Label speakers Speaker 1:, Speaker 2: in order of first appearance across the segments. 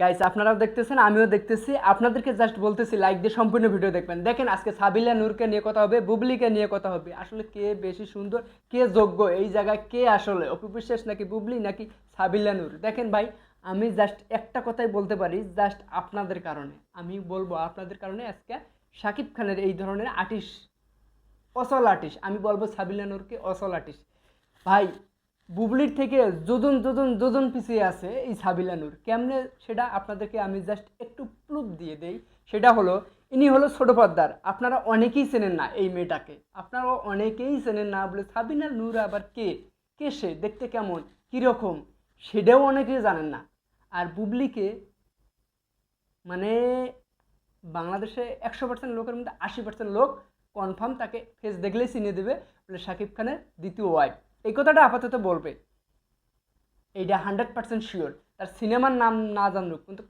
Speaker 1: Guys আপনারাও দেখতেছেন, আমিও দেখতেছি। আপনাদেরকে জাস্ট বলতেছি লাইক দিয়ে সম্পূর্ণ ভিডিও দেখবেন। দেখেন, আজকে সাবিলা নূরকে নিয়ে কথা হবে, বুবলিকে নিয়ে কথা হবে। আসলে কে বেশি সুন্দর, কে যোগ্য, এই জায়গায় কে আসলে? অপু বিশ্বাস নাকি বুবলি, নাকি সাবিলা নূর? দেখেন ভাই, আমি জাস্ট একটা কথাই বলতে পারি জাস্ট আপনাদের কারণে। আমি বলব আপনাদের কারণে আজকে শাকিব খানের এই ধরনের আর্টিস্ট অসল আর্টিস্ট আমি বলব সাবিলা নূরকে অসল আর্টিস্ট ভাই বুবলির থেকে যোজন যোজন যোজন পিছিয়ে আছে এই সাবিলা নূর। কেমনে সেটা আপনাদেরকে আমি জাস্ট একটু প্রুফ দিয়ে দেই। সেটা হলো, ইনি হলো ছোট পর্দার। আপনারা অনেকেই চেনেন না এই মেয়েটাকে। আপনারা অনেকেই চেনেন না বলে সাবিনা নূর আবার কে? কে সে? দেখতে কেমন? কীরকম সেটাও অনেকেই জানেন না। আর বুবলিকে মানে বাংলাদেশে একশো পার্সেন্ট লোকের মধ্যে আশি পার্সেন্ট লোক কনফার্ম তাকে ফেস দেখলেই চিনে দেবে বলে শাকিব খানের দ্বিতীয় ওয়াইফ এই কথাটা আপাতত বলবে। এইটা হান্ড্রেড পার্সেন্ট শিওর তার সিনেমার নাম না জানুক, কিন্তু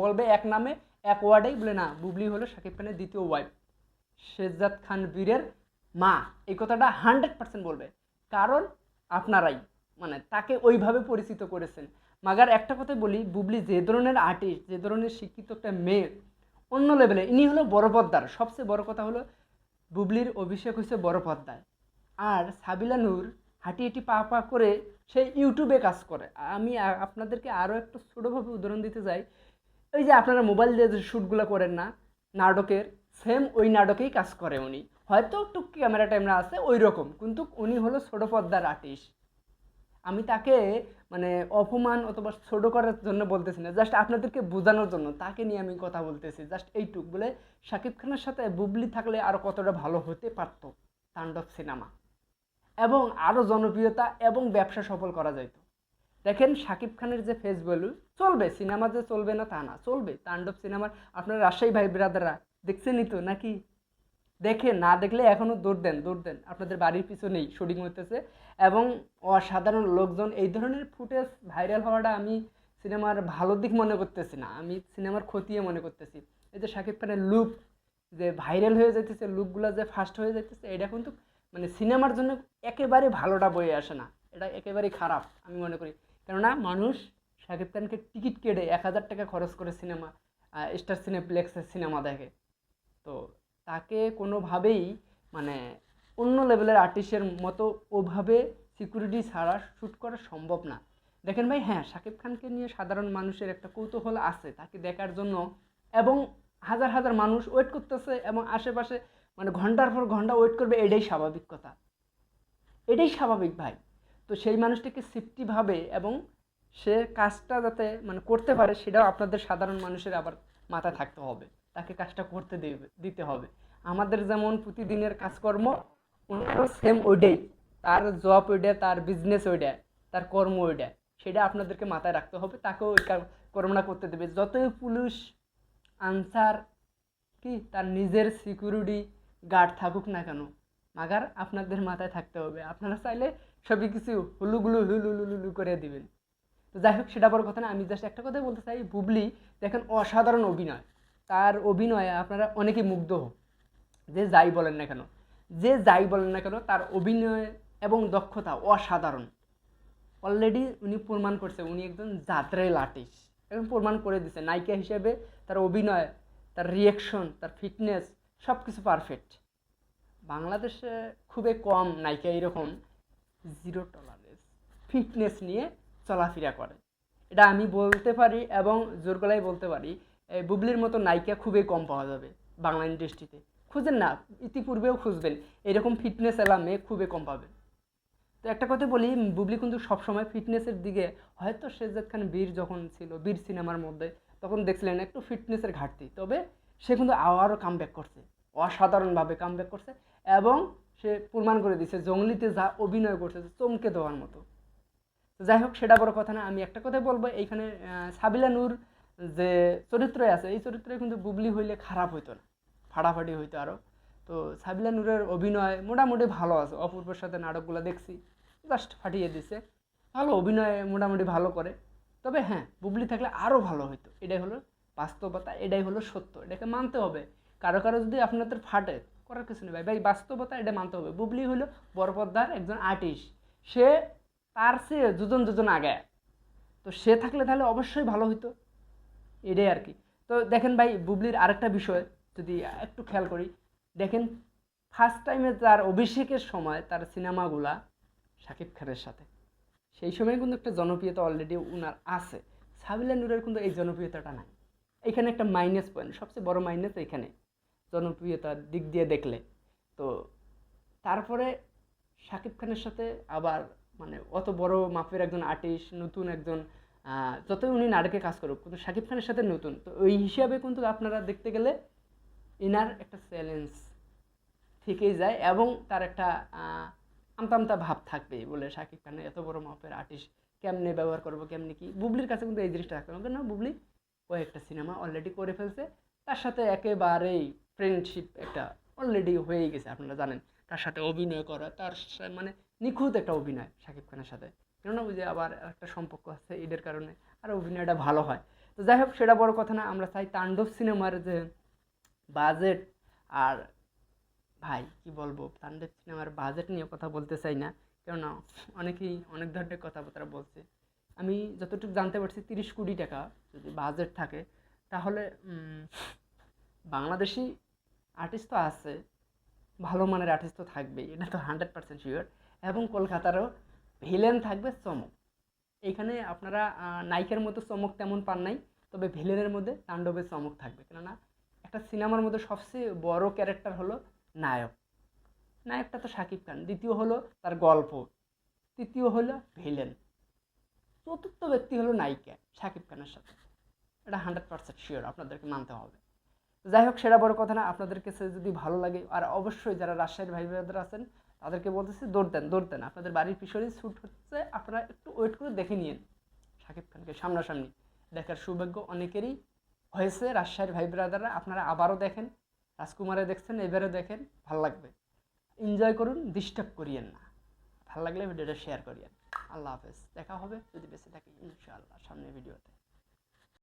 Speaker 1: বলবে এক নামে, এক ওয়ার্ডেই বলে, না, বুবলি হলো শাকিব খানের দ্বিতীয় ওয়াইফ শেজাদ খান বীরের মা। এই কথাটা হান্ড্রেড পার্সেন্ট বলবে। কারণ আপনারাই মানে তাকে ওইভাবে পরিচিত করেছেন। মাগার একটা কথাই বলি, বুবলি যে ধরনের আর্টিস্ট যে ধরনের শিক্ষিত একটা মেয়ে, অন্য লেভেলে ইনি হলো বড় পদ্মার। সবচেয়ে বড় কথা হলো, বুবলির অভিষেক হয়েছে বড় পদ্মায়। আর সাবিলা নূর হাঁটি হাঁটি পা পা করে সে ইউটিউবে কাজ করে। আমি আপনাদেরকে আরও একটু ছোটোভাবে উদাহরণ দিতে চাই। ওই যে আপনারা মোবাইল দিয়ে যে শ্যুটগুলো করেন না, নাটকের, সেম ওই নাটকেই কাজ করে উনি। হয়তো একটু ক্যামেরা ট্যামেরা আছে ওই রকম কিন্তু উনি হলো ছোটো পর্দার আর্টিস্ট আমি তাকে মানে অপমান অথবা ছোট করার জন্য বলতেছি না জাস্ট আপনাদেরকে বোঝানোর জন্য, তাকে নিয়ে আমি কথা বলতেছি জাস্ট এইটুক বলে। শাকিব খানের সাথে বুবলি থাকলে আরও কতটা ভালো হতে পারত তাণ্ডব সিনেমা? এবং আরও জনপ্রিয়তা এবং ব্যবসা সফল করা যেত দেখেন শাকিব খানের যে ফেস ভ্যালু চলবে, সিনেমা যে চলবে না তা না, চলবে। তাণ্ডব সিনেমার আপনার রাজশাহী ভাই ব্রাদাররা দেখছেনই তো নাকি? দেখে না দেখলে এখনও দৌড় দেন দৌড় দেন। আপনাদের বাড়ির পিছনেই শুটিং হইতেছে এবং অসাধারণ লোকজন, এই ধরনের ফুটেজ ভাইরাল হওয়াটা আমি সিনেমার ভালো দিক মনে করতেছি না, আমি সিনেমার ক্ষতিয়ে মনে করতেছি। এই যে শাকিব খানের লুক যে ভাইরাল হয়ে যাইতেছে লুকগুলো যে ফাস্ট হয়ে যাইতেছে এটা কিন্তু মানে সিনেমার জন্য একেবারে ভালোটা বয়ে আসে না। এটা একেবারেই খারাপ, আমি মনে করি। কেননা মানুষ শাকিব খানকে টিকিট কেটে এক হাজার টাকা খরচ করে সিনেমা স্টার সিনেপ্লেক্সের সিনেমা দেখে। তো তাকে কোনোভাবেই মানে অন্য লেভেলের আর্টিস্টের মতো ওভাবে সিকিউরিটি ছাড়া শ্যুট করা সম্ভব না। দেখেন ভাই হ্যাঁ শাকিব খানকে নিয়ে সাধারণ মানুষের একটা কৌতূহল আছে তাকে দেখার জন্য এবং হাজার হাজার মানুষ ওয়েট করতেছে এবং আশেপাশে মানে ঘণ্টার পর ঘণ্টা ওয়েট করবে, এটাই স্বাভাবিক কথা। এটাই স্বাভাবিক ভাই। তো সেই মানুষটিকে সেফটিভাবে এবং সে কাজটা যাতে মানে করতে পারে, সেটাও আপনাদের সাধারণ মানুষের আবার মাথায় থাকতে হবে। তাকে কাজটা করতে দেবে, দিতে হবে। আমাদের যেমন প্রতিদিনের কাজকর্ম, ওনারও সেম ওইটাই। তার জব ওইটা তার বিজনেস ওইটা তার কর্ম ওইটা সেটা আপনাদেরকে মাথায় রাখতে হবে, তাকেও ওই কার- কর্মটা করতে দেবে। যতই পুলিশ, আনসার, কি, তার নিজের সিকিউরিটি গার্ড থাকুক না কেন, মাগার আপনাদের মাথায় থাকতে হবে। আপনারা চাইলে সবই কিছু হুলুগুলু হুলুলুলু করে দিবেন। তো যাই হোক, সেটা বড় কথা না, আমি জাস্ট একটা কথাই বলতে চাই, বুবলি দেখেন অসাধারণ অভিনয়, তার অভিনয়ে আপনারা অনেকেই মুগ্ধ। হোক যে যাই বলেন না কেন, যে যাই বলেন না কেন, তার অভিনয় এবং দক্ষতা অসাধারণ। অলরেডি উনি প্রমাণ করছে, উনি একজন যাত্রায় আর্টিস্ট এবং প্রমাণ করে দিছে, নায়িকা হিসেবে তার অভিনয়, তার রিয়েকশন তার ফিটনেস সব কিছু পারফেক্ট বাংলাদেশে খুবই কম নায়িকা এরকম জিরো টলারেন্স ফিটনেস নিয়ে চলাফেরা করে। এটা আমি বলতে পারি এবং জোর গলায় বলতে পারি বুবলির মতো নায়িকা খুবই কম পাওয়া যাবে বাংলা ইন্ডাস্ট্রিতে খুঁজেন না, ইতিপূর্বেও খুঁজবেন, এরকম ফিটনেস এলা মেয়ে খুবই কম পাবেন তো একটা কথা বলি, বুবলি কিন্তু সবসময় ফিটনেসের দিকে, হয়তো শেজাদ খান বীর যখন ছিল, বীর সিনেমার মধ্যে, তখন দেখছিলেন একটু ফিটনেসের ঘাটতি। তবে সে কিন্তু আবারও কাম করছে। অসাধারণভাবে কাম করছে এবং সে প্রমাণ করে দিচ্ছে জঙ্গলিতে যা অভিনয় করছে চমকে দেওয়ার মতো। যাই হোক, সেটা বড় কথা না, আমি একটা কথাই বলব, এইখানে সাবিলা নূর যে চরিত্রে আছে, এই চরিত্রে কিন্তু বুবলি হইলে খারাপ হইতো না, ফাটাফাটি হইতো আরও তো সাবিলা নূরের অভিনয় মোটামুটি ভালো আছে, অপূর্বের সাথে নাটকগুলো দেখছি জাস্ট ফাটিয়ে দিছে। ভালো অভিনয় মোটামুটি ভালো করে, তবে হ্যাঁ বুবলি থাকলে আরও ভালো হইতো, এটাই হলো বাস্তবতা এটাই হলো সত্য, এটাকে মানতে হবে। কারও কারও যদি আপনাদের ফাটে, করার কিছু নেই ভাই। ভাই, বাস্তবতা এটা মানতে হবে। বুবলি হলো বড় পর্দার একজন আর্টিস্ট সে তার সে দুজন দুজন আগে। তো সে থাকলে তাহলে অবশ্যই ভালো হইতো। এটাই আর কি তো দেখেন ভাই, বুবলির আরেকটা বিষয় যদি একটু খেয়াল করি। দেখেন ফার্স্ট টাইমে তার অভিষেকের সময় তার সিনেমাগুলা শাকিব খানের সাথে। সেই সময় কিন্তু একটা জনপ্রিয়তা অলরেডি উনার আছে। সাবিলা নূরের কিন্তু এই জনপ্রিয়তাটা নাই। এখানে একটা মাইনাস পয়েন্ট সবচেয়ে বড় মাইনাস এখানে। জনপ্রিয়তার দিক দিয়ে দেখলে। তো তারপরে শাকিব খানের সাথে আবার মানে অত বড় মাপের একজন আর্টিস্ট নতুন একজন যতই উনি নাটকে কাজ করুক কিন্তু শাকিব খানের সাথে নতুন। তো ওই হিসাবে কিন্তু আপনারা দেখতে গেলে এনার একটা চ্যালেঞ্জ থেকেই যায় এবং তার একটা আহ, আমতা আমতা ভাব থাকবে বলে শাকিব খানের এত বড় মাপের আর্টিস্ট কেমনে ব্যবহার করব কেমনে কি? বুবলির কাছে কিন্তু এই জিনিসটা থাকবে না। বুবলি কয়েকটা সিনেমা অলরেডি করে ফেলছে। তার সাথে একেবারেই ফ্রেন্ডশিপ একটা অলরেডি হয়েই গেছে, আপনারা জানেন। তার সাথে অভিনয় করা, তার মানে নিখুঁত একটা অভিনয় শাকিব খানের সাথে। কেননা বুঝে আবার একটা সম্পর্ক আছে এদের কারণে, আর অভিনয়টা ভালো হয়। তো যাই হোক, সেটা বড় কথা না, আমরা চাই তাণ্ডব সিনেমার যে বাজেট আর ভাই, কি বলব, তাণ্ডব সিনেমার বাজেট নিয়ে কথা বলতে চাই না। কেননা অনেকেই অনেক ধরনের কথাবার্তা বলছে। আমি যতটুকু জানতে পারছি তিরিশ কোটি টাকা যদি বাজেট থাকে, তাহলে বাংলাদেশি আর্টিস্ট তো আছে, ভালো মানের আর্টিস্ট তো থাকবেই, এটা তো হান্ড্রেড পার্সেন্ট শিওর এবং কলকাতারও ভিলেন থাকবে চমক। এখানে আপনারা নায়িকার মতো চমক তেমন পান নাই, তবে ভিলেনের মধ্যে তাণ্ডবের চমক থাকবে, কেননা একটা সিনেমার মধ্যে সবচেয়ে বড় ক্যারেক্টার হলো নায়ক। নায়কটা তো শাকিব খান, দ্বিতীয় হলো তার গল্প, তৃতীয় হলো ভিলেন চতুর্থ ব্যক্তি হলো নায়িকা, শাকিব খানের সাথে। এটা হান্ড্রেড পার্সেন্ট শিওর আপনাদেরকে মানতে হবে। যাই হোক, সেটা বড় কথা না আপনাদের কাছে যদি ভালো লাগে, আর অবশ্যই যারা রাজশাহীর ভাই বোনেরা আছেন, তাদেরকে বলতেছি, দৌড় দেন দৌড় দেন। আপনাদের বাড়ির পিছনেই শ্যুট হচ্ছে, আপনারা একটু ওয়েট করে দেখে নিন শাকিব খানকে সামনাসামনি। দেখার সৌভাগ্য অনেকেরই হয়েছে, রাজশাহীর ভাই ব্রাদাররা আপনারা আবারও দেখেন, রাজকুমারে দেখছেন এবারে দেখেন, ভালো লাগবে। এনজয় করুন ডিস্টার্ব করিয়েন না। ভালো লাগলে ভিডিওটা শেয়ার করিয়েন। আল্লাহ হাফেজ। দেখা হবে। যদি বেঁচে থাকি ইনশাআল্লাহ সামনের ভিডিওতে।